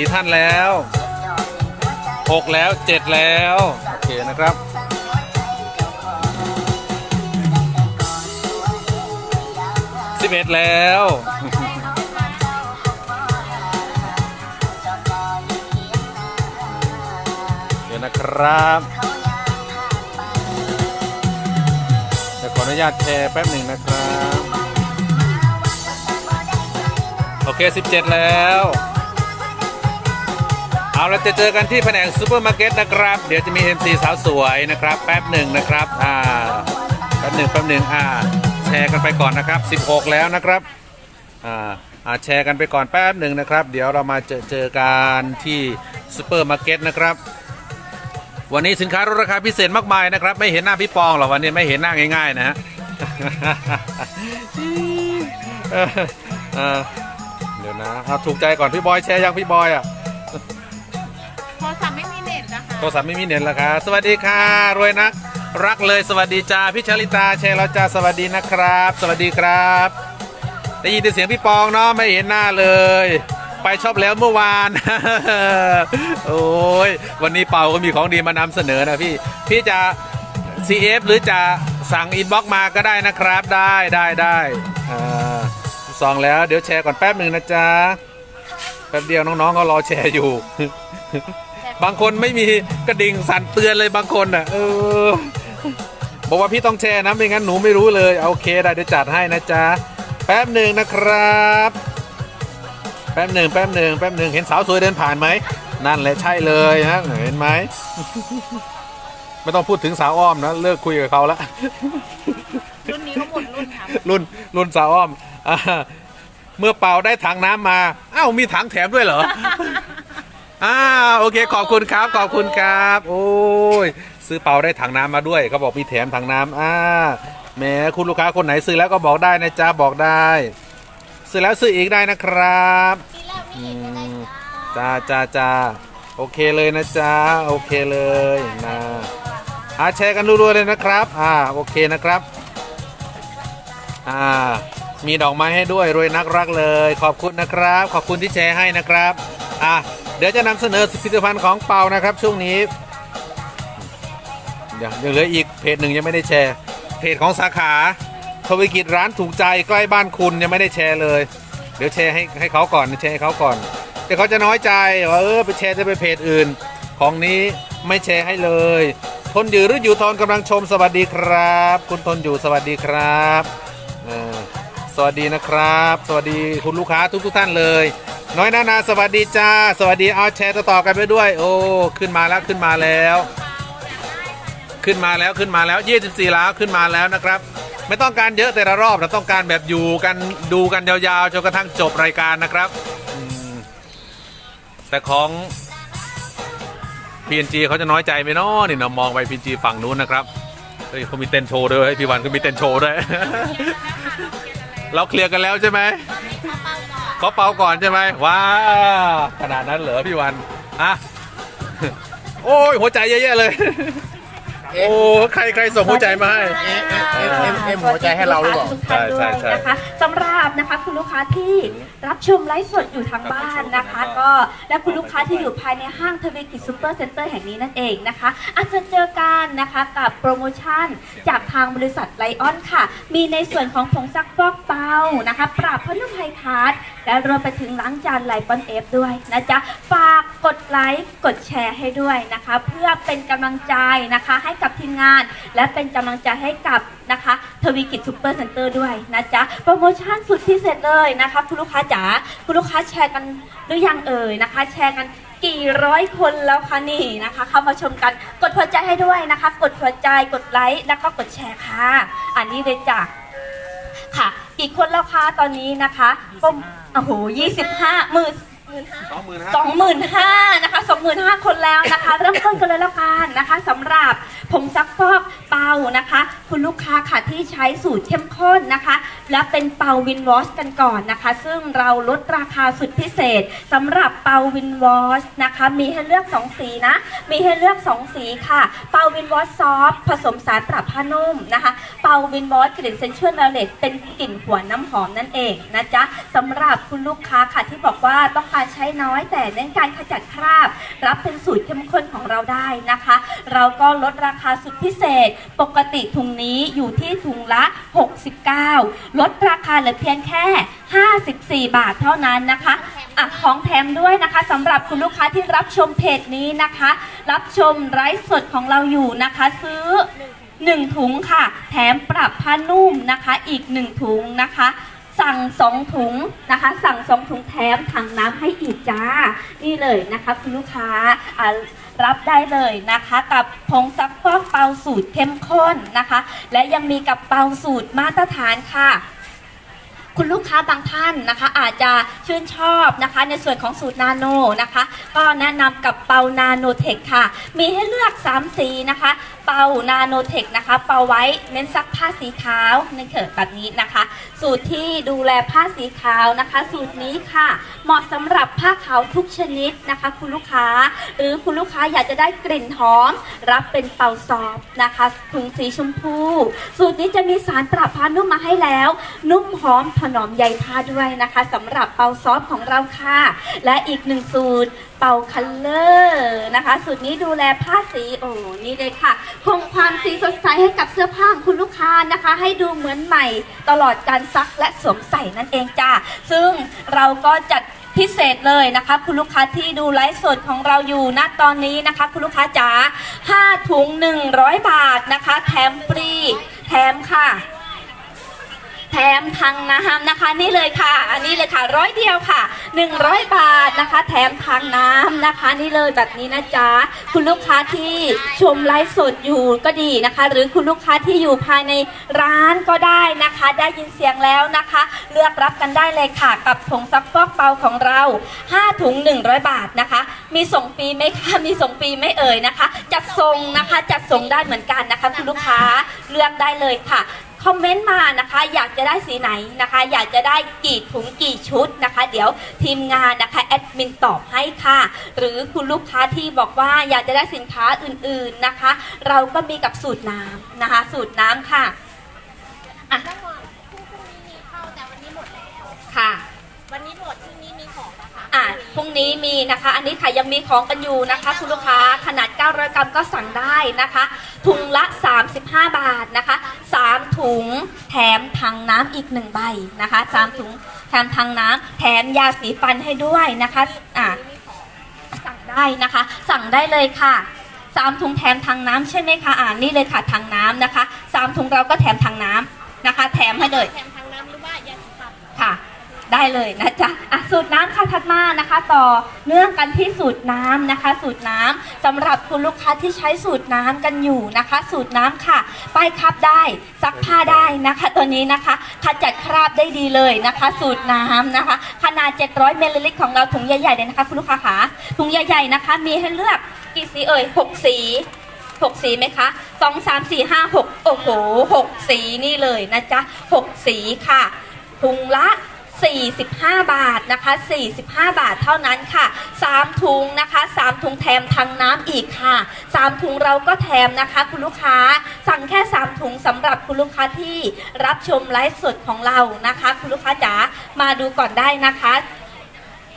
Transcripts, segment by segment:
สี่ท่านแล้วหกแล้วเจ็ดแล้ว โอเคนะครับสิบเอ็ดแล้วเดี๋ยวนะครับเดี๋ยวขออนุญาตแชร์แป๊บหนึ่งนะครับ โอเค17แล้ว เอาเราจะเจอกันที่แผนกซูเปอร์มาร์เก็ตนะครับ เดี๋ยวจะมี MC สาวสวยนะครับ แป๊บหนึ่งนะครับอ่าแป๊บหนึ่งแป๊บหนึ่งอ่าแชร์กันไปก่อนนะครับ 16 แล้วนะครับอ่าอ่าแชร์กันไปก่อนแป๊บหนึ่งนะครับ เดี๋ยวเรามาเจอเจอกันที่ซูเปอร์มาร์เก็ตนะครับ วันนี้สินค้าลดราคาพิเศษมากมายนะครับ ไม่เห็นหน้าพี่ปองหรอกวันนี้ไม่เห็นหน้าง่ายๆนะฮะเออเออเดี๋ยวนะเอาถูกใจก่อนพี่บอยแชร์ยังพี่บอยอะ โทรศัพท์ไม่มีเน็ตแล้วครับสวัสดีค่ะ รวยนัก รักเลยสวัสดีจ้าพี่ชลิตาแชร์เราจ้าสวัสดีนะครับ สวัสดีครับ ได้ยินแต่เสียงพี่ปองเนาะไม่เห็นหน้าเลย ไปชอบแล้วเมื่อวาน โอ้ยวันนี้เป่าก็มีของดีมานำเสนอนะพี่ พี่จะ CF หรือจะสั่งอินบ็อกมาก็ได้นะครับได้ได้ได้อ่าสองแล้วเดี๋ยวแชร์ก่อนแป๊บหนึ่งนะจ๊ะ แป๊บเดียวน้องๆเขารอแชร์อยู่ บางคนไม่มีกระดิ่งสั่นเตือนเลยบางคนอะ เออ บอกว่าพี่ต้องแชร์นะไม่งั้นหนูไม่รู้เลยโอเคได้เดี๋ยวจัดให้นะจ๊ะแป๊บหนึ่งนะครับ แป๊บหนึ่งแป๊บหนึ่งแป๊บหนึ่งเห็นสาวสวยเดินผ่านไหมนั่นแหละใช่เลยฮะเห็นไหมไม่ต้องพูดถึงสาวอ้อมนะเลิกคุยกับเขาแล้วรุ่นนี้ก็หมดรุ่นค่ะรุ่นรุ่นสาวอ้อมอ่าเมื่อเป่าได้ถังน้ำมาอ้าวมีถังแถมด้วยเหรอ อ่าโอเคขอบคุณครับขอบคุณครับ โอ้ยซื้อเป่าได้ถังน้ำมาด้วยเขาบอกมีแถมถังน้ำอ่าแหมคุณลูกค้าคนไหนซื้อแล้วก็บอกได้นะจ๊ะบอกได้ ซื้อแล้วซื้ออีกได้นะครับอืมจ้าจ้าจ้าโอเคเลยนะจ๊ะโอเคเลยนะอาแชร์กันรัวๆเลยนะครับ อ่าโอเคนะครับ อ่า มีดอกไม้ให้ด้วยรวยนักรักเลย ขอบคุณนะครับ ขอบคุณที่แชร์ให้นะครับอะเดี๋ยวจะนำเสนอผลิตภัณฑ์ของเปานะครับ ช่วงนี้เดี๋ยวยังเหลืออีกเพจหนึ่งยังไม่ได้แชร์เพจของสาขาทวิกิจร้านถูกใจใกล้บ้านคุณยังไม่ได้แชร์เลย เดี๋ยวแชร์ให้ให้เขาก่อนแชร์ให้เขาก่อนเดี๋ยวเขาจะน้อยใจว่าเออไปแชร์จะไปเพจอื่น ของนี้ไม่แชร์ให้เลยทนอยู่หรืออยู่ทนกำลังชมสวัสดีครับ คุณทนอยู่สวัสดีครับ สวัสดีนะครับ สวัสดีคุณลูกค้าทุกทุกท่านเลย น้อยนานาสวัสดีจ้า สวัสดีเอาแชร์ต่อๆกันไปด้วย โอ้ขึ้นมาแล้วขึ้นมาแล้ว ขึ้นมาแล้วขึ้นมาแล้ว 24แล้วขึ้นมาแล้วนะครับ ไม่ต้องการเยอะแต่ละรอบเราต้องการแบบอยู่กันดูกันยาวๆจนกระทั่งจบรายการนะครับแต่ของ PNG เขาจะน้อยใจไหมเนาะนี่เรามองไป PNG ฝั่งนู้นนะครับเฮ้ยเขามีเต้นโชว์ด้วยพี่วันก็มีเต้นโชว์ด้วย เราเคลียร์กันแล้วใช่ไหมเขาเป่าก่อนใช่ไหมว้าขนาดนั้นเหรอพี่วันอะโอ้ยหัวใจเยอะๆเลย โอ้ใครใครส่งหัวใจมาให้เอ็มเอ็มเอ็มเอ็มหัวใจให้เราหรือเปล่า ทุกท่านด้ใช่วยใช่นะคะสำหรับนะคะคุณลูกค้าที่รับชมไลฟ์สดอยู่ทางบ้านนะคะ ก็และคุณลูกค้าที่อยู่ภายในห้างทวีกิจซูเปอร์เซ็นเตอร์แห่งนี้นั่นเองนะคะอาจจะเจอกันนะคะกับโปรโมชั่นจากทางบริษัทไลออนค่ะ มีในส่วนของผงซักฟอกเบานะคะ ปราบพนุ่มไฮคาร์ดและรวมไปถึงล้างจานไลปอนเอฟด้วยนะจ๊ะฝากกดไลค์กดแชร์ให้ด้วยนะคะ เพื่อเป็นกำลังใจนะคะให้กับทีมงาน และเป็นกำลังใจให้กับนะคะทวีกิจซูเปอร์เซ็นเตอร์ด้วยนะจ๊ะ โปรโมชั่นสุดพิเศษเลยนะคะคุณลูกค้าจ๋าคุณลูกค้าแชร์กันหรือยังเอ่ยนะคะ แชร์กันกี่ร้อยคนแล้วคะนี่นะคะเข้ามาชมกันกดหัวใจให้ด้วยนะคะ กดหัวใจกดไลค์แล้วก็กดแชร์ค่ะ อันนี้เลยจ้ะค่ะอีกคนแล้วคะตอนนี้นะคะปมโอ้โหยี่สิบห้าหมื่นสองหมื่นห้าสองหมื่นห้านะคะสองหมื่นห้าคนแล้วนะคะ เริ่มต้นกันเลยแล้วกันนะคะสำหรับ ผงซักฟอกานะคะ คุณลูกค้าค่ะที่ใช้สูตรเข้มข้นนะคะ และเป็นเปาวินวอชกันก่อนนะคะ ซึ่งเราลดราคาสุดพิเศษสำหรับเปาวินวอชนะคะ มีให้เลือก 2 สีนะ มีให้เลือก 2 สีค่ะ เปาวินวอชซอฟผสมสารปรับผ้านุ่มนะคะ เปาวินวอชกลิ่นเซนเชวลแวลเลตเป็นกลิ่นหัวน้ำหอมนั่นเองนะจ๊ะสำหรับคุณลูกค้าค่ะที่บอกว่าต้องการใช้น้อยแต่เน้นการขจัดคราบ รับเป็นสูตรเข้มข้นของเราได้นะคะ เราก็ลดราคาสุดพิเศษปกติถุงนี้อยู่ที่ถุงละ 69 ลดราคาเหลือเพียงแค่ 54 บาทเท่านั้นนะคะอะของแถมด้วยนะคะสำหรับคุณลูกค้าที่รับชมเพจนี้นะคะ รับชมไลฟ์สดของเราอยู่นะคะ ซื้อ1ถุงค่ะ แถมปรับผ้านุ่มนะคะอีก 1 ถุงนะคะ สั่ง2ถุงนะคะ สั่ง2ถุงแถมถังน้ำให้อีกจ้า นี่เลยนะคะคุณลูกค้าอ่ารับได้เลยนะคะ กับผงซักฟอกเปาสูตรเข้มข้นนะคะ และยังมีกับเปาสูตรมาตรฐานค่ะคุณลูกค้าบางท่านนะคะ อาจจะชื่นชอบนะคะ ในส่วนของสูตรนาโนนะคะ ก็แนะนำกับเปานาโนเทคค่ะ มีให้เลือก 3 สีนะคะ เปานาโนเทคนะคะ เปาไว้เน้นซักผ้าสีขาวในเขิดแบบนี้นะคะ สูตรที่ดูแลผ้าสีขาวนะคะ สูตรนี้ค่ะ เหมาะสำหรับผ้าขาวทุกชนิดนะคะ คุณลูกค้า หรือคุณลูกค้าอยากจะได้กลิ่นหอม รับเป็นเปาซอฟต์นะคะถุงสีชมพู สูตรนี้จะมีสารปรับผ้านุ่มมาให้แล้ว นุ่มหอมถนอมใยผ้าด้วยนะคะสำหรับเปาซอฟต์ของเราค่ะ และอีกหนึ่งสูตรเป่าคัลเลอร์นะคะ สูตรนี้ดูแลผ้าสีโอ้นี่เลยค่ะคงความสีสดใสให้กับเสื้อผ้าของคุณลูกค้านะคะ ให้ดูเหมือนใหม่ตลอดการซักและสวมใส่นั่นเองจ้าซึ่งเราก็จัดพิเศษเลยนะคะ คุณลูกค้าที่ดูไลฟ์สดของเราอยู่ณตอนนี้นะคะ คุณลูกค้าจ๋า5ถุง 100 บาทนะคะ แถมฟรี แถมค่ะ แถมทางน้ำนะคะนี่เลยค่ะ อันนี้เลยค่ะร้อยเดียวค่ะ 100 บาทนะคะ แถมทางน้ำนะคะ นี่เลยแบบนี้นะจ๊ะคุณลูกค้าที่ชมไลฟ์สดอยู่ก็ดีนะคะ หรือคุณลูกค้าที่อยู่ภายในร้านก็ได้นะคะ ได้ยินเสียงแล้วนะคะ เลือกรับกันได้เลยค่ะ กับผงซักฟอกเปาของเรา 5 ถุง 100 บาทนะคะ มีส่งฟรีไหมคะมีส่งฟรีไหม่เอ่ยนะคะ จัดส่งนะคะจัดส่งได้เหมือนกันนะคะ คุณลูกค้าเลือกได้เลยค่ะ คอมเมนต์มานะคะ อยากจะได้สีไหนนะคะ อยากจะได้กี่ถุงกี่ชุดนะคะ เดี๋ยวทีมงานนะคะแอดมินตอบให้ค่ะ หรือคุณลูกค้าที่บอกว่าอยากจะได้สินค้าอื่นๆนะคะ เราก็มีกับสูตรน้ำนะคะ สูตรน้ำค่ะอะก็หมดพรุ่งนี้มีเข้าแต่วันนี้หมดแล้วค่ะ พรุ่งนี้มีนะคะ อันนี้ค่ะยังมีของกันอยู่นะคะคุณลูกค้าขนาด 900 กรัมก็สั่งได้นะคะ ถุงละ 35 บาทนะคะ 3 ถุงแถมถังน้ำอีก 1 ใบนะคะ 3 ถุงแถมถังน้ำแถมยาสีฟันให้ด้วยนะคะอะสั่งได้นะคะ สั่งได้เลยค่ะ3ถุงแถมถังน้ำใช่ไหมคะอ่านี่เลยค่ะถังน้ำนะคะ3ถุงเราก็แถมถังน้ำนะคะ แถมให้เลย ได้เลยนะจ๊ะอะสูตรน้ำค่ะถัดมานะคะ ต่อเนื่องกันที่สูตรน้ำนะคะ สูตรน้ำสำหรับคุณลูกค้าที่ใช้สูตรน้ำกันอยู่นะคะ สูตรน้ำค่ะป้ายคับได้ซักผ้าได้นะคะ ตัวนี้นะคะขจัดคราบได้ดีเลยนะคะ สูตรน้ำนะคะ ขนาด 700มิลลิลิตรของเราถุงใหญ่ๆเลยนะคะ คุณลูกค้าค่ะถุงใหญ่ๆนะคะ มีให้เลือกกี่สีเอ่ยหกสี หกสีไหมคะสองสามสี่ห้าหกโอ้โหหกสีนี่เลยนะจ๊ะหกสีค่ะ ถุงละ 45 บาทนะคะ 45 บาทเท่านั้นค่ะ 3 ถุงนะคะ 3 ถุงแถมทางน้ำอีกค่ะ 3 ถุงเราก็แถมนะคะ คุณลูกค้าสั่งแค่ 3 ถุงสำหรับคุณลูกค้าที่รับชมไลฟ์สดของเรานะคะ คุณลูกค้าจ๋ามาดูก่อนได้นะคะ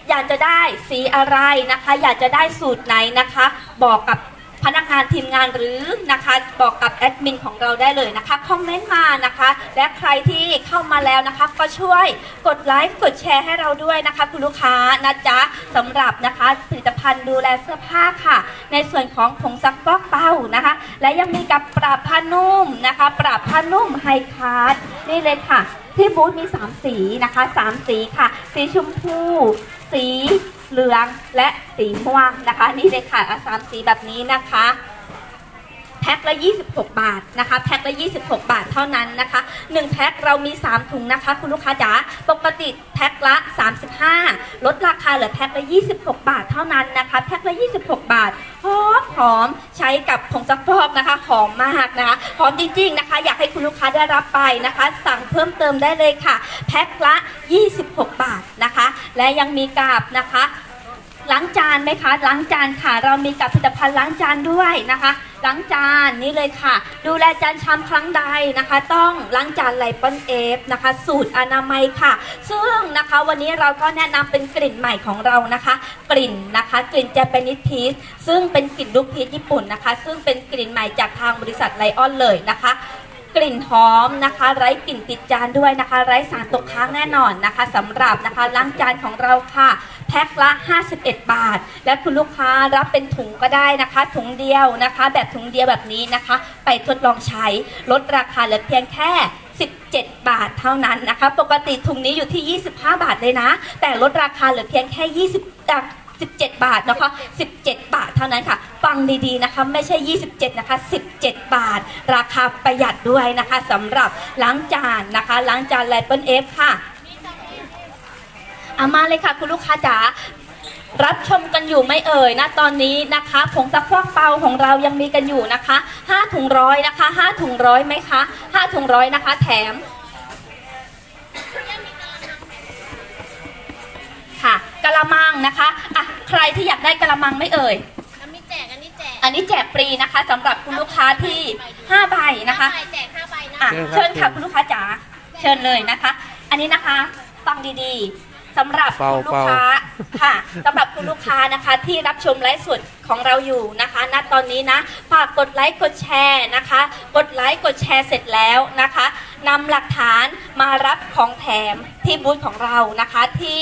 อยากจะได้สีอะไรนะคะ อยากจะได้สูตรไหนนะคะ บอกกับ พนักงานทีมงานหรือนะคะบอกกับแอดมินของเราได้เลยนะคะคอมเมนต์มานะคะ และใครที่เข้ามาแล้วนะคะก็ช่วยกดไลค์กดแชร์ให้เราด้วยนะคะคุณลูกค้านะจ๊ะสำหรับนะคะผลิตภัณฑ์ดูแลเสื้อผ้าค่ะ ในส่วนของผงซักฟอกเป้านะคะ และยังมีกับปราบผ้านุ่มนะคะ ปราบผ้านุ่มไฮคาร์ดนี่เลยค่ะ ที่บูธมี 3 สีนะคะ 3 สีค่ะ สีชมพู สี เหลืองและสีม่วงนะคะ นี่เลยค่ะอาสามสีแบบนี้นะคะ แพ็คละ 26 บาทนะคะ แพ็คละ 26 บาทเท่านั้นนะคะ 1 แพ็คเรามี 3 ถุงนะคะ คุณลูกค้าจ๋า ปกติแพ็คละ 35 ลดราคาเหลือแพ็คละ 26 บาทเท่านั้นนะคะ แพ็คละ 26 บาท หอมหอมใช้กับผงซักฟอกนะคะ หอมมากนะคะ หอมจริงๆนะคะ อยากให้คุณลูกค้าได้รับไปนะคะ สั่งเพิ่มเติมได้เลยค่ะ แพ็คละ 26 บาทนะคะ และยังมีกาบนะคะ ล้างจานไหมคะ ล้างจานค่ะ เรามีกับผลิตภัณฑ์ล้างจานด้วยนะคะ ล้างจานนี่เลยค่ะ ดูแลจานชามครั้งใดนะคะ ต้องล้างจานไลปอนเอฟนะคะ สูตรอนามัยค่ะ ซึ่งนะคะวันนี้เราก็แนะนำเป็นกลิ่นใหม่ของเรานะคะ กลิ่นนะคะ กลิ่น Japanese Peach ซึ่งเป็นกลิ่นลูกพีชญี่ปุ่นนะคะ ซึ่งเป็นกลิ่นใหม่จากทางบริษัทไลออนเลยนะคะ กลิ่นหอมนะคะ ไร้กลิ่นติดจานด้วยนะคะ ไร้สารตกค้างแน่นอนนะคะสำหรับนะคะล้างจานของเราค่ะ แพ็คละ 51 บาท และคุณลูกค้ารับเป็นถุงก็ได้นะคะ ถุงเดียวนะคะ แบบถุงเดียวแบบนี้นะคะ ไปทดลองใช้ลดราคาเหลือเพียงแค่ 17 บาทเท่านั้นนะคะ ปกติถุงนี้อยู่ที่ 25 บาทเลยนะ แต่ลดราคาเหลือเพียงแค่ 20 17 บาทนะคะ 17 บาทเท่านั้นค่ะ ฟังดีๆนะคะ ไม่ใช่ 27 นะคะ 17 บาท ราคาประหยัดด้วยนะคะสำหรับล้างจานนะคะล้างจานไลเปิลเอฟค่ะเอามาเลยค่ะ คุณลูกค้าจ๋ารับชมกันอยู่ไม่เอ่ยนะตอนนี้นะคะผงซักฟอกเปาของเรายังมีกันอยู่นะคะ5ถุงร้อยนะคะ5ถุงร้อยไหมคะ5ถุงร้อยนะคะ แถม กะละมังนะคะอะใครที่อยากได้กะละมังไม่เอ่ย อันนี้แจกอันนี้แจกอันนี้แจกฟรีนะคะสำหรับคุณลูกค้าที่5ใบนะคะห้าใบแจกห้าใบนะอะเชิญครับเชิญค่ะคุณลูกค้าจ๋าเชิญเลยนะคะ อันนี้นะคะฟังดีๆสำหรับเป่าคุณลูกค้าค่ะสำหรับคุณลูกค้านะคะที่รับชมไลฟ์สดของเราอยู่นะคะณตอนนี้นะฝากกดไลค์กดแชร์นะคะ กดไลค์กดแชร์เสร็จแล้วนะคะนำหลักฐานมารับของแถมที่บูธของเรานะคะที่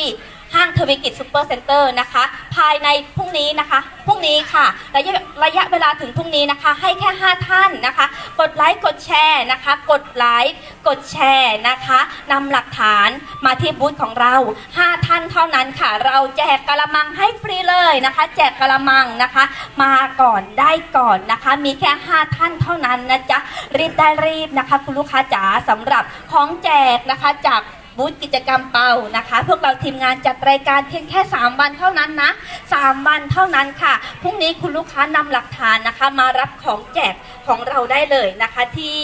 ห้างทวีกิจซูเปอร์เซ็นเตอร์นะคะ ภายในพรุ่งนี้นะคะพรุ่งนี้ค่ะระยะระยะเวลาถึงพรุ่งนี้นะคะ ให้แค่ 5 ท่านนะคะ กดไลค์กดแชร์นะคะ กดไลค์กดแชร์นะคะนำหลักฐานมาที่บูธของเรา 5 ท่านเท่านั้นค่ะ เราแจกกะละมังให้ฟรีเลยนะคะ แจกกะละมังนะคะ มาก่อนได้ก่อนนะคะ มีแค่ 5 ท่านเท่านั้นนะจ๊ะรีบได้รีบนะคะ คุณลูกค้าจ๋าสำหรับของแจกนะคะจาก บูธกิจกรรมเป่านะคะ พวกเราทีมงานจัดรายการเพียงแค่ 3 วันเท่านั้นนะ 3 วันเท่านั้นค่ะพรุ่งนี้คุณลูกค้านำหลักฐานนะคะ มารับของแจกของเราได้เลยนะคะที่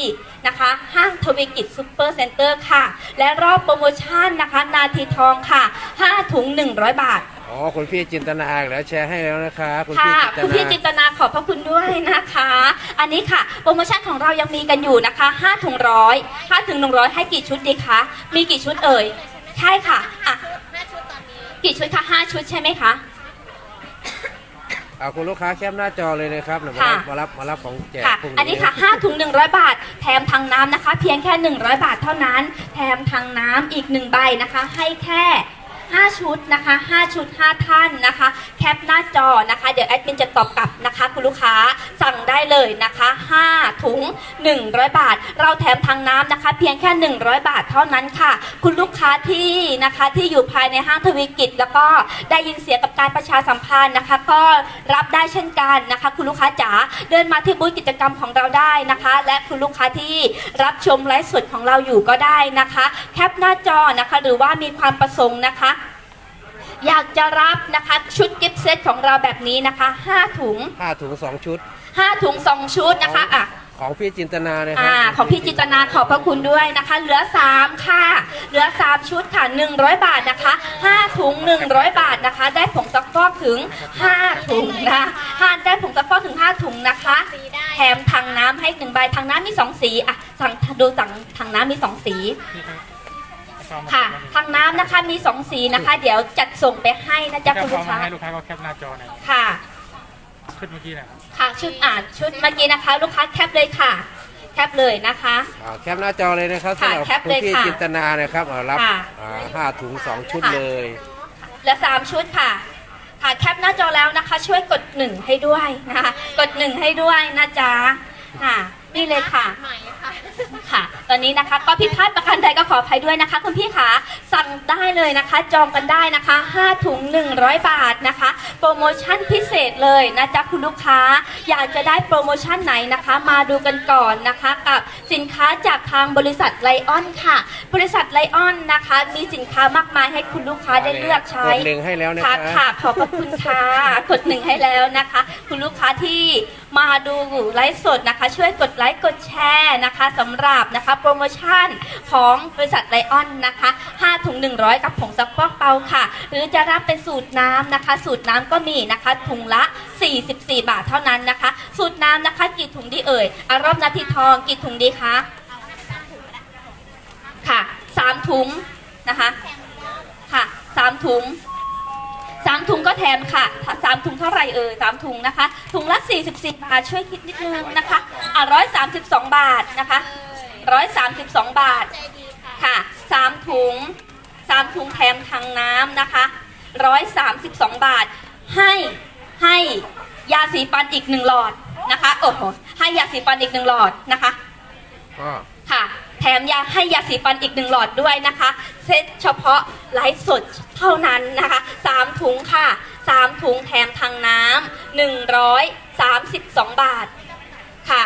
นะคะห้างทวีกิจซูเปอร์เซ็นเตอร์ค่ะ และรอบโปรโมชั่นนะคะ นาทีทองค่ะ 5 ถุง 100 บาท อ๋อคุณพี่จินตนาอีกแล้วแชร์ให้แล้วนะครับคุณพี่ค่ะจินตคุณพี่นาจินตนาขอบพระคุณด้วยนะคะ อันนี้ค่ะ โปรโมชั่นของเรายังมีกันอยู่นะคะ5ถุงร้อย5ถึง100 ให้กี่ชุดดีคะ มีกี่ชุดเอ่ย ใช่ค่ะอะห้าชุดตอนนี้กี่ชุดคะ5ชุดใช่ไหมคะ เอาคุณลูกค้าแคปหน้าจอเลยนะครับเดี๋ยวมาค่ะ รับมารับมารับของแจกค่ะ พรุ่งอันนี้ค่ะ5ถุง100 บาท แถมทางน้ำนะคะ เพียงแค่ 100 บาทเท่านั้น แถมทางน้ำอีก 1 ใบนะคะ ให้แค่ 5 ชุดนะคะ5ชุด 5 ท่านนะคะ แคปหน้าจอนะคะ เดี๋ยวแอดมินจะตอบกลับนะคะ คุณลูกค้าสั่งได้เลยนะคะ 5 ถุง 100 บาท เราแถมทางน้ำนะคะ เพียงแค่ 100 บาทเท่านั้นค่ะ คุณลูกค้าที่นะคะที่อยู่ภายในห้างทวีกิจ แล้วก็ได้ยินเสียงกับการประชาสัมพันธ์นะคะ ก็รับได้เช่นกันนะคะ คุณลูกค้าจ๋าเดินมาที่บูธกิจกรรมของเราได้นะคะ และคุณลูกค้าที่รับชมไลฟ์สดของเราอยู่ก็ได้นะคะ แคปหน้าจอนะคะ หรือว่ามีความประสงค์นะคะ อยากจะรับนะคะชุดกิฟต์เซตของเราแบบนี้นะคะ5ถุงห้าถุงสองชุด5ถุง2ชุดนะคะอะ ของพี่จินตนานะครัอ่าของพี่จิตนาขอบพระคุณด้วยนะคะ เหลือ 3 ค่ะ เหลือ 3 ชุดค่ะ 100 บาทนะคะ 5 ถุง 100 บาทนะคะ ได้ผงซักฟอกถึง 5 ถุงนะห้าได้ผงซักฟอกถึง 5 ถุงนะคะสีได้แถมทางน้ำให้หนึ่งใบทางน้ำมี 2 สีอะสั่งดูสั่งทางน้ำมี 2 สี ค่ะทางน้ำนะคะมี2สีนะคะ เดี๋ยวจัดส่งไปให้นะจ๊ะแคปคุณฟอลูร์กมมาค้าให้ลูกค้าก็แคปหน้าจอหน่อยค่ะ ชุดเมื่อกี้นะครับค่ะชุดอ่านชุดเมื่อกี้นะคะ ลูกค้าแคปเลยค่ะ แคปเลยนะคะ อ่าแคปหน้าจอเลยนะครับค่ะสำหรับแคปคุณเลยพี่ค่ะจินตนานะครับเอารับค่ะ อ่าห้าถุงสองชุดค่ะเลย เหลือสามชุดค่ะ ค่ะแคปหน้าจอแล้วนะคะ ช่วยกดหนึ่งให้ด้วยนะคะ กดหนึ่งให้ด้วยนะจ๊ะค่ะนี่เลยค่ะ ใหม่ค่ะค่ะ ตอนนี้นะคะก็ผิดพลาดประการใดก็ขออภัยด้วยนะคะ คุณพี่ขาสั่งได้เลยนะคะ จองกันได้นะคะ 5 ถุง 100 บาทนะคะ โปรโมชั่นพิเศษเลยนะจ๊ะคุณลูกค้า อยากจะได้โปรโมชั่นไหนนะคะ มาดูกันก่อนนะคะ กับสินค้าจากทางบริษัทไลออนค่ะ บริษัทไลออนนะคะ มีสินค้ามากมายให้คุณลูกค้าได้เลือกใช้กดหนึ่งให้แล้วนะค่ะคะค่ะขอบพระคุณค่ะกดหนึ่งให้แล้วนะคะ คุณลูกค้าที่มาดูไลฟ์สดนะคะ ช่วยกดไลค์กดแชร์นะคะสำหรับนะคะ โปรโมชั่นของบริษัทไลออนนะคะ 5 ถุง 100 กับผงซักฟอกเปาค่ะ หรือจะรับเป็นสูตรน้ำนะคะ สูตรน้ำก็มีนะคะ ถุงละ 44 บาทเท่านั้นนะคะ สูตรน้ำนะคะ กี่ถุงดีเอ่ยอารอบนาทีทองกี่ถุงดีคะค่ะสามถุงนะคะค่ะสามถุงสามถุงก็แถมค่ะสามถุงเท่าไหร่เอ่ยสามถุงนะคะ ถุงละ 44 บาทช่วยคิดนิดนึงนะคะอะ132บาทนะคะ 132 บาทใจดีค่ะค่ะสามถุงสามถุงแถมทางน้ำนะคะ 132 บาท ให้ให้ยาสีฟันอีกหนึ่งหลอดนะคะโอ้โหให้ยาสีฟันอีกหนึ่งหลอดนะคะก็ค่ะ แถมยาให้ยาสีฟันอีกหนึ่งหลอดด้วยนะคะ เซตเฉพาะไลฟ์สดเท่านั้นนะคะสามถุงค่ะสามถุงแถมทางน้ำหนึ่งร้อยสามสิบสองบาทค่ะ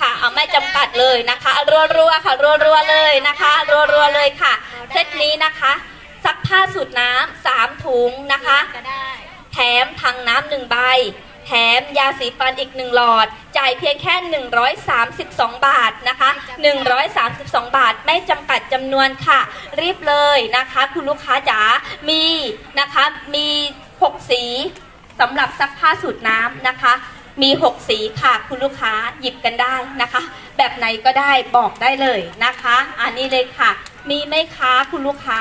ค่ะเอาไม่จำกัดเลยนะคะรัวๆค่ะรัวๆเลยนะคะรัวๆเลยค่ะ เซตนี้นะคะซักผ้าสูตรน้ำสามถุงนะคะ แถมทางน้ำหนึ่งใบ แถมยาสีฟันอีกหนึ่งหลอด จ่ายเพียงแค่ 132 บาทนะคะ 132 บาทไม่จำกัดจำนวนค่ะ รีบเลยนะคะ คุณลูกค้าจ๋า มีนะคะ มี 6 สีสำหรับซักผ้าสูตรน้ำนะคะ มี6สีค่ะ คุณลูกค้าหยิบกันได้นะคะ แบบไหนก็ได้บอกได้เลยนะคะ อันนี้เลยค่ะ มีไหมคะคุณลูกค้า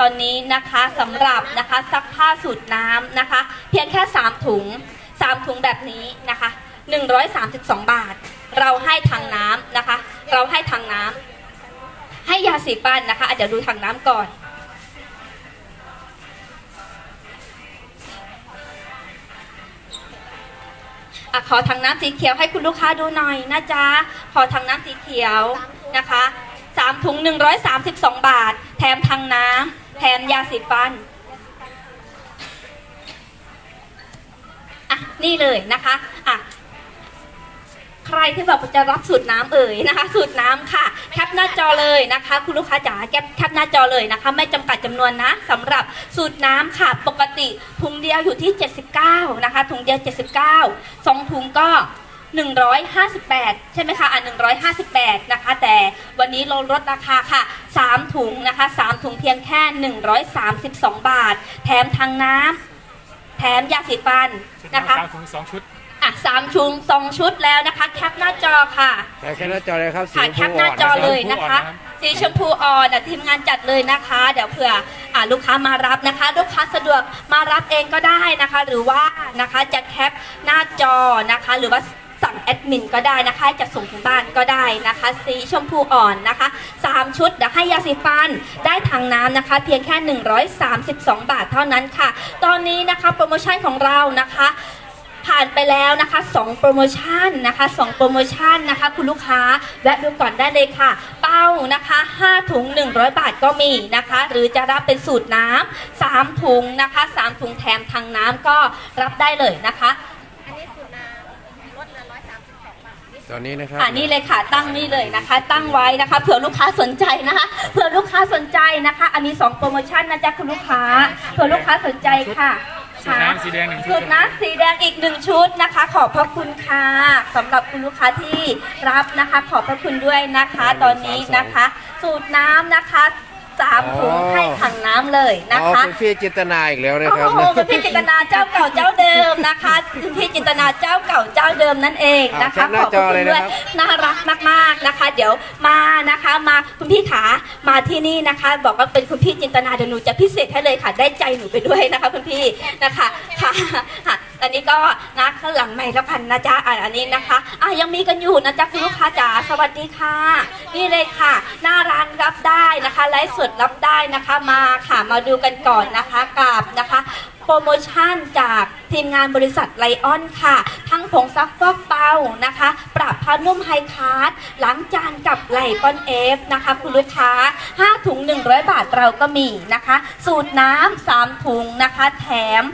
ตอนนี้นะคะสำหรับนะคะซักผ้าสูตรน้ำนะคะ เพียงแค่3ถุง3ถุงแบบนี้นะคะ132บาท เราให้ทางน้ำนะคะ เราให้ทางน้ำให้ยาสีฟันนะคะอะเดี๋ยวดูทางน้ำก่อน อะขอทางน้ำสีเขียวให้คุณลูกค้าดูหน่อยนะจ๊ะ ขอทางน้ำสีเขียวนะคะสามถุง132บาท แถมทางน้ำแถมยาสีฟันอะนี่เลยนะคะอะ รที่แบบจะรับสูตรน้ำเอ่ยนะคะ สูตรน้ำค่ะแคปหน้าจอเลยนะคะ คุณลูกค้าจ๋าแคปแคปหน้าจอเลยนะคะ ไม่จำกัดจำนวนนะสำหรับสูตรน้ำค่ะ ปกติถุงเดียวอยู่ที่ 79 นะคะถุงเดียว 79สองถุงก็ 158 ใช่ไหมคะอะ158 นะคะ แต่วันนี้เราลดราคาค่ะ 3 ถุงนะคะ 3 ถุงเพียงแค่ 132 บาท แถมทางน้ำแถมยาสีฟันนะคะสามถุงสองชุด อะสามชุงสองชุดแล้วนะคะ แคปหน้าจอค่ะแต่แค่หน้าจอเลยครับสีค่ะชแคมปพูหน้าจออ่อนเลยนะคะ สีชมพูอ่อนอะทีมงานจัดเลยนะคะ เดี๋ยวเผื่ออะลูกค้ามารับนะคะ ลูกค้าสะดวกมารับเองก็ได้นะคะ หรือว่านะคะจะแคปหน้าจอนะคะ หรือว่าสั่งแอดมินก็ได้นะคะจะส่งถึงบ้านก็ได้นะคะ สีชมพูอ่อนนะคะสามชุดเดี๋ยวให้ยาสีฟันได้ทางน้ำนะคะ เพียงแค่ 132 บาทเท่านั้นค่ะ ตอนนี้นะคะโปรโมชั่นของเรานะคะ ผ่านไปแล้วนะคะ2โปรโมชั่นนะคะ2โปรโมชั่นนะคะ คุณลูกค้าแวะดูก่อนได้เลยค่ะ เป้านะคะ 5 ถุง 100 บาทก็มีนะคะ หรือจะรับเป็นสูตรน้ำ3ถุงนะคะ 3 ถุงแถมทางน้ำก็รับได้เลยนะคะอันนี้สูตรน้ำลดเหลือ132บาทนี่ตอนนี้นะครับอ่านี่เลยค่ะตั้งนี่เลยนะคะ ตั้งไว้นะคะ เผื่อลูกค้าสนใจนะคะเผื่อลูกค้าสนใจนะคะ อันนี้ 2 โปรโมชั่นนะจ๊ะคุณลูกค้าเผื่อลูกค้าสนใจค่ะ สูตรน้ำสีแดงหนึ่งชุสูดตรน้ำสีแดงอีกหนึ่งชุดนะคะ ขอบพระคุณค่ะสำหรับคุณลูกค้าที่รับนะคะ ขอบพระคุณด้วยนะคะ ตอนนี้นะคะ สูตรน้ำนะคะ สามถุงอ๋อให้ถังน้ำเลยนะอ๋อคะ คุณพี่จินตนาอีกแล้วนะโอ้ครับโหคุณพี่จินตนาเจ้าเก่าเจ้าเดิมนะคะคุณพี่จินตนาเจ้าเก่าเจ้าเดิมนั่นเองนะคะอ่าแคปหน้าจอเลยนะครับ น่ารักมากๆนะคะ เดี๋ยวมานะคะมาคุณพี่ขามาที่นี่นะคะ บอกว่าเป็นคุณพี่จินตนาเดี๋ยวหนูจะพิเศษให้เลยค่ะได้ใจหนูไปด้วยนะคะคุณพี่นะคะค่ะค่ะอันนี้ก็นะข้างหลังไม่ละพันนะจ๊ะอะอันนี้นะคะอะยังมีกันอยู่นะจ๊ะคุณลูกค้าจ๋าสวัสดีค่ะ นี่เลยค่ะ หน้าร้านรับได้นะคะไลฟ์สดรับได้นะคะมาค่ะมาดูกันก่อนนะคะกับนะคะ โปรโมชั่นจากทีมงานบริษัทไลออนค่ะ ทั้งผงซักฟอกเบานะคะ ปรับผ้านุ่มไฮคาร์ดล้างจานกับไลปอนเอฟนะคะ คุณลูกค้า 5 ถุง 100 บาทเราก็มีนะคะ สูตรน้ำ3ถุงนะคะ แถม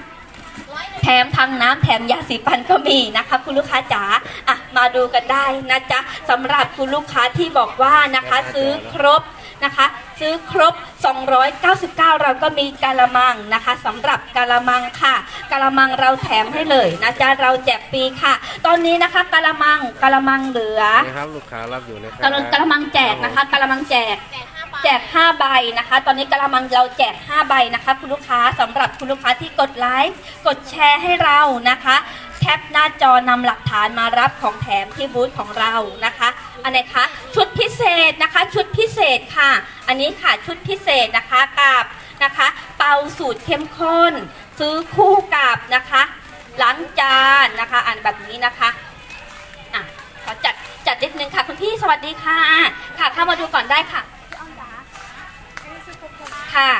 แถมทั้งน้ำแถมยาสีฟันก็มีนะคะ คุณลูกค้าจ๋าอะมาดูกันได้นะจ๊ะสำหรับคุณลูกค้าที่บอกว่านะคะ ซื้อครบ นะคะ ซื้อครบ 299 เราก็มีกะละมังนะคะสำหรับกะละมังค่ะกะละมังเราแถมให้เลยนะจ๊ะเราแจกฟรีค่ะ ตอนนี้นะคะกะละมังกะละมังเหลือนะครับลูกค้ารับอยู่นะครับกะละกะละมังแจกนะคะกะละมังแจกแจก 5 ใบนะคะ ตอนนี้กระมังเราแจก 5 ใบนะคะ คุณลูกค้าสำหรับคุณลูกค้าที่กดไลค์กดแชร์ให้เรานะคะ แคปหน้าจอนำหลักฐานมารับของแถมที่บูธของเรานะคะ อันไหนคะ ชุดพิเศษนะคะ ชุดพิเศ ษค่ะ อันนี้ค่ะชุดพิเศษนะคะกับนะคะ เปาสูตรเข้มข้น ซื้อคู่กับนะคะล้างจานนะคะ อ่านแบบนี้นะคะอะขอจัดจัดนิดนึงค่ะ คุณพี่สวัสดีค่ะ ค่ะเข้ามาดูก่อนได้ค่ะ ค่ะ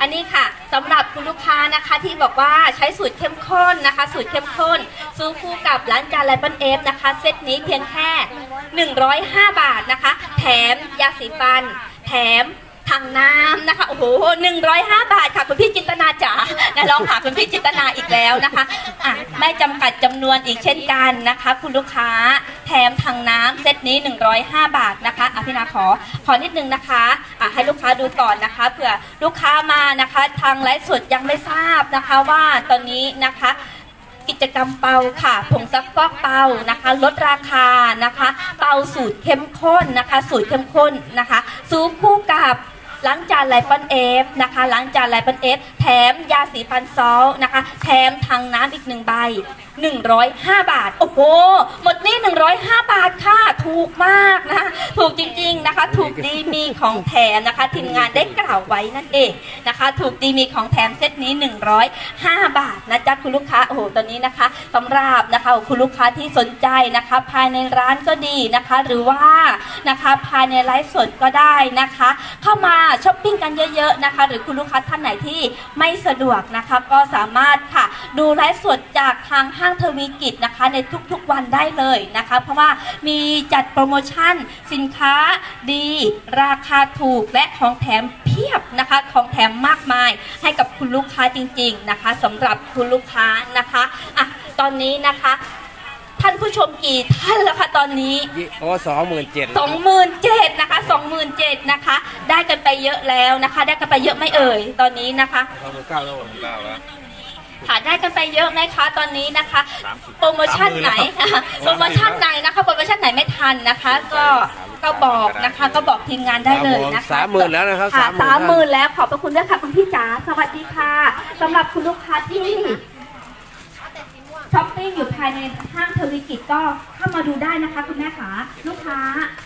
อันนี้ค่ะสำหรับคุณลูกค้านะคะที่บอกว่าใช้สูตรเข้มข้นนะคะ สูตรเข้มข้นซื้อคู่กับร้านจานไลปอนเอฟนะคะ เซตนี้เพียงแค่ 105 บาทนะคะ แถมยาสีฟัน แถมถังน้ำนะคะ โอ้โห 105 บาทค่ะคุณพี่จินตนาจ๋านะลองหาคุณพี่จินตนาอีกแล้วนะคะอะไม่จำกัดจำนวนอีกเช่นกันนะคะ คุณลูกค้า ถมถังน้ำเซตนี้ 105 บาทนะคะอะพี่นาขอขอนิดนึงนะคะอะให้ลูกค้าดูก่อนนะคะเผื่อลูกค้ามานะคะทางไลฟ์สดยังไม่ทราบนะคะว่าตอนนี้นะคะกิจกรรมเป่าค่ะผงซักฟอกเป่านะคะ ลดราคานะคะ เป่าสูตรเข้มข้นนะคะ สูตรเข้มข้นนะคะซูคู่กับล้างจานไลปอนเอฟนะคะล้างจานไลปอนเอฟแถมยาสีฟันซอลนะคะ แถมถังน้ำอีกหนึ่งใบ105 บาท โอ้โห หมดนี่105 บาทค่ะ ถูกมากนะ ถูกจริงๆนะคะ ถูกดีมีของแถมนะคะ ทีมงานได้กล่าวไว้นั่นเองนะคะ ถูกดีมีของแถมเซตนี้ 105 บาทนะจ๊ะคุณลูกค้า โอ้โห ตอนนี้นะคะสำหรับนะคะคุณลูกค้าที่สนใจนะคะ ภายในร้านก็ดีนะคะ หรือว่านะคะภายในไลฟ์สดก็ได้นะคะ เข้ามาช้อปปิ้งกันเยอะๆนะคะ หรือคุณลูกค้าท่านไหนที่ไม่สะดวกนะคะ ก็สามารถค่ะ ดูไลฟ์สดจากทางห้างทวีกิจนะคะ ในทุกๆวันได้เลยนะคะ เพราะว่ามีจัดโปรโมชั่น สินค้าดี ราคาถูกและของแถมเพียบนะคะ ของแถมมากมายให้กับคุณลูกค้าจริง ๆนะคะสำหรับคุณลูกค้านะคะอะตอนนี้นะคะท่านผู้ชมกี่ท่านแล้วคะตอนนี้ยี่โอ้สองหมื่นเจ็ดสองหมื่นเจ็ดนะคะสองหมื่นเจ็ดนะคะ ได้กันไปเยอะแล้วนะคะ ได้กันไปเยอะไหม่เอ่ย ตอนนี้นะคะสองหมื่นเก้าแล้ว ค่ะได้กันไปเยอะไหมคะตอนนี้นะคะ โปรโมชั่นไหนโปรโมชั่นไหนนะคะโปรโมชั่นไหนไม่ทันนะคะ ก็ก็บอกนะคะก็บอกทีมงานได้เลยนะคะสามหมื่นแล้วนะครับค่ะสาสามมหหมื่มื่นนแล้วขอบพระคุณด้วยค่ะคุณพี่จ๋าสวัสดีค่ะสำหรับคุณลูกค้าที่ ช้อปปิ้งอยู่ภายในห้างเทวิกิจก็เข้ามาดูได้นะคะคุณแม่ขาลูกค้า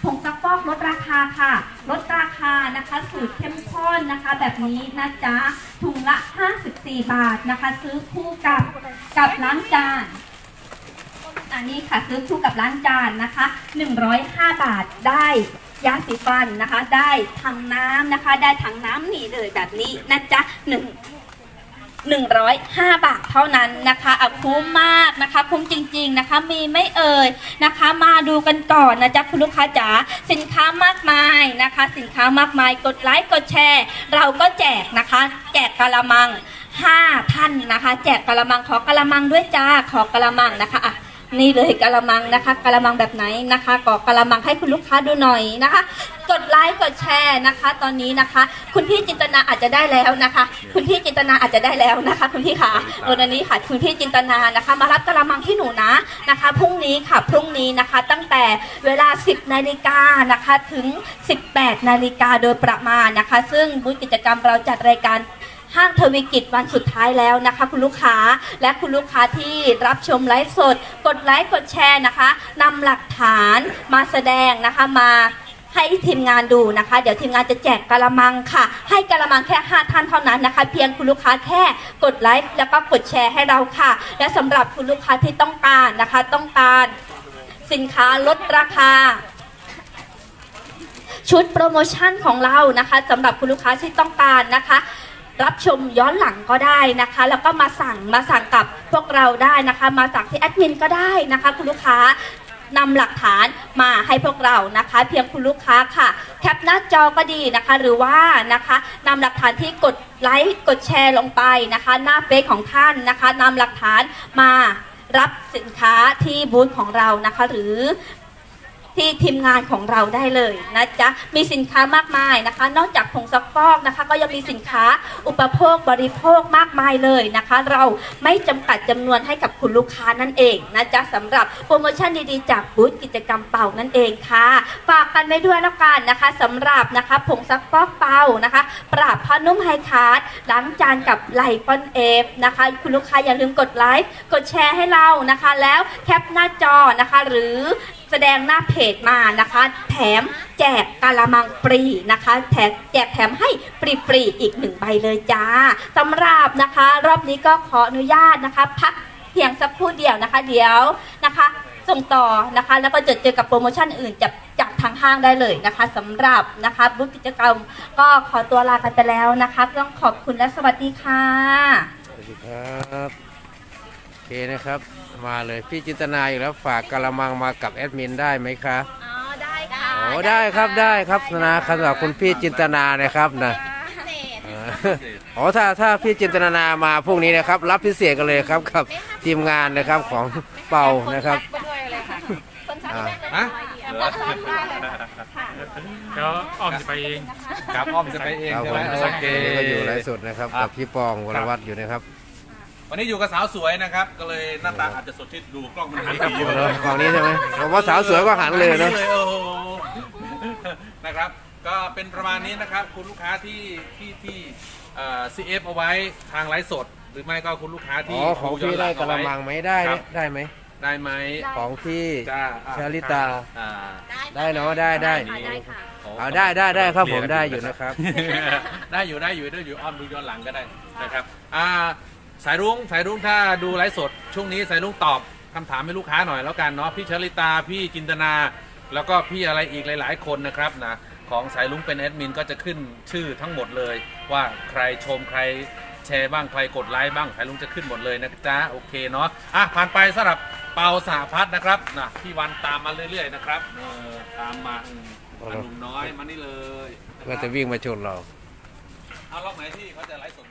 ผงซักฟอกลดราคาค่ะ ลดราคานะคะสูตรเข้มข้นนะคะ แบบนี้นะจ๊ะถุงละ 54 บาทนะคะ ซื้อคู่กับกับล้างจานอันนี้ค่ะซื้อคู่กับล้างจานนะคะ 105 บาทได้ยาสีฟันนะคะ ได้ถังน้ำนะคะ ได้ถังน้ำนี่เลยแบบนี้นะจ๊ะหนึ่ง 105 บาทเท่านั้นนะคะอะคุ้มมากนะคะคุ้มจริง ๆนะคะ มีไม่เอ่ยนะคะ มาดูกันก่อนนะจ๊ะคุณลูกค้าจ๋าสินค้ามากมายนะคะ สินค้ามากมายกดไลค์กดแชร์ เราก็แจกนะคะ แจกกะละมัง 5 ท่านนะคะ แจกกะละมังขอกะละมังด้วยจ้าขอกะละมังนะคะอะ นี่เลยกะละมังนะคะกะละมังแบบไหนนะคะกอกะละมังให้คุณลูกค้าดูหน่อยนะคะ กดไลค์กดแชร์นะคะ ตอนนี้นะคะ คุณพี่จินตนาอาจจะได้แล้วนะคะ คุณพี่จินตนาอาจจะได้แล้วนะคะ คุณพี่ค่ะเออตอนนี้ค่ะคุณพี่จินตนานะคะ มารับกระมังที่หนูนะนะคะพรุ่งนี้ค่ะพรุ่งนี้นะคะ ตั้งแต่เวลา 10นาฬิกานะคะถึง 18นาฬิกาโดยประมาณนะคะ ซึ่งบูธกิจกรรมเราจัดรายการ ห้างทวีกิจวันสุดท้ายแล้วนะคะ คุณลูกค้าและคุณลูกค้าที่รับชมไลฟ์สด กดไลค์กดแชร์นะคะนำหลักฐานมาแสดงนะคะมาให้ทีมงานดูนะคะ เดี๋ยวทีมงานจะแจกกะละมังค่ะ ให้กะละมังแค่ 5 ท่านเท่านั้นนะคะ เพียงคุณลูกค้าแค่กดไลค์แล้วก็กดแชร์ให้เราค่ะ และสำหรับคุณลูกค้าที่ต้องการนะคะ ต้องการสินค้าลดราคา ชุดโปรโมชั่นของเรานะคะสำหรับคุณลูกค้าที่ต้องการนะคะ รับชมย้อนหลังก็ได้นะคะ แล้วก็มาสั่งมาสั่งกับพวกเราได้นะคะ มาสั่งที่แอดมินก็ได้นะคะคุณลูกค้านำหลักฐานมาให้พวกเรานะคะ เพียงคุณลูกค้าค่ะ แคปหน้าจอก็ดีนะคะ หรือว่านะคะนำหลักฐานที่กดไลค์กดแชร์ลงไปนะคะ หน้าเฟซของท่านนะคะนำหลักฐานมารับสินค้าที่บูธของเรานะคะ หรือ ที่ทีมงานของเราได้เลยนะจ๊ะ มีสินค้ามากมายนะคะ นอกจากผงซักฟอกนะคะ ก็ยังมีสินค้าอุปโภคบริโภคมากมายเลยนะคะ เราไม่จำกัดจำนวนให้กับคุณลูกค้านั่นเองนะจ๊ะสำหรับโปรโมชั่นดีๆจากบูธกิจกรรมเป่านั่นเองค่ะฝากกันไว้ด้วยแล้วกันนะคะสำหรับนะคะผงซักฟอกเป่านะคะ ปราบผ้านุ่มไฮคาร์ดล้างจานกับไลปอนเอฟนะคะ คุณลูกค้าอย่าลืมกดไลค์กดแชร์ให้เรานะคะ แล้วแคปหน้าจอนะคะ หรือ แสดงหน้าเพจมานะคะ แถมแจกกาละมังฟรีนะคะ แถมแจกแถมให้ฟรีๆอีกหนึ่งใบเลยจ้าสำหรับนะคะ รอบนี้ก็ขออนุญาตนะคะ พักเพียงสักครู่เดียวนะคะ เดี๋ยวนะคะ ส่งต่อนะคะ แล้วก็จะเจอกับโปรโมชั่นอื่นจากจากทางห้างได้เลยนะคะสำหรับนะคะบูธกิจกรรมก็ขอตัวลากันไปแล้วนะคะ ต้องขอบคุณและสวัสดีค่ะ สวัสดีครับ เคนะครับ มาเลยพี่จินตนาอยู่แล้วฝากกระมังมากับแอดมินได้ไหมคะอ๋อได้ค่ะโอ้ได้ครับได้ครับนะสำหรับคุณพี่จินตนานะครับนะพิเศษเอออ๋อถ้าถ้าพี่จินตนามาพรุ่งนี้นะครับ รับพิเศษกันเลยครับกับทีมงานนะครับของเป่านะครับไปด้วยเลยค่ะคนชักอ่าได้เลยฮะรับรองได้เลยค่ะเดี๋ยวอ้อมจะไปเองครับอ้อมจะไปเองครับใช่ผไหมมโอเคก็อยู่ไลฟ์สดนะครับกับพี่ปองวรวัตรอยู่นะครับ วันนี้อยู่กับสาวสวยนะครับ ก็เลยหน้าตาอาจจะสดที่ดูกล้องมันหันไปอยู่เออฝั่งนี้ใช่ไหมผมว่าสาวสวยก็หันเลยเนอะโอ้โหนะครับ ก็เป็นประมาณนี้นะครับ คุณลูกค้าที่ที่ที่เอ่อ CF เอาไว้ทางไลฟ์สด หรือไม่ก็คุณลูกค้าอ๋ที่อของพี่ได้กระมังไหมได้ครัเนี่ยบได้ไหมได้ไหมของพี่ จ้าอะชาลิตา อ่า ได้เนาะได้ได้ ค่ะได้ค่ะ เอาได้ได้ได้ครับผมได้อยู่นะครับ ได้อยู่ได้อยู่ได้อยู่อ้อมดูย้อนหลังก็ได้นะครับอ่า สายรุ้งสายรุ้งถ้าดูไลฟ์สด ช่วงนี้สายรุ้งตอบคำถามให้ลูกค้าหน่อยแล้วกันเนาะพี่ชลิตาพี่จินตนา แล้วก็พี่อะไรอีกหลาย ๆ คนนะครับนะของสายรุ้งเป็นแอดมินก็จะขึ้นชื่อทั้งหมดเลย ว่าใครชมใครแชร์บ้างใครกดไลค์บ้างสายรุ้งจะขึ้นหมดเลยนะจ๊ะโอเคเนาะอะผ่านไปสำหรับเปาสาพัฒน์นะครับนะพี่วันตามมาเรื่อย ๆ นะครับเออตามมาอืมอะหนุ่มน้อยมานี่เลยนคก็รับจะวิ่งมาชนเรา เอาล็อกไหนที่เขาจะไลฟ์สด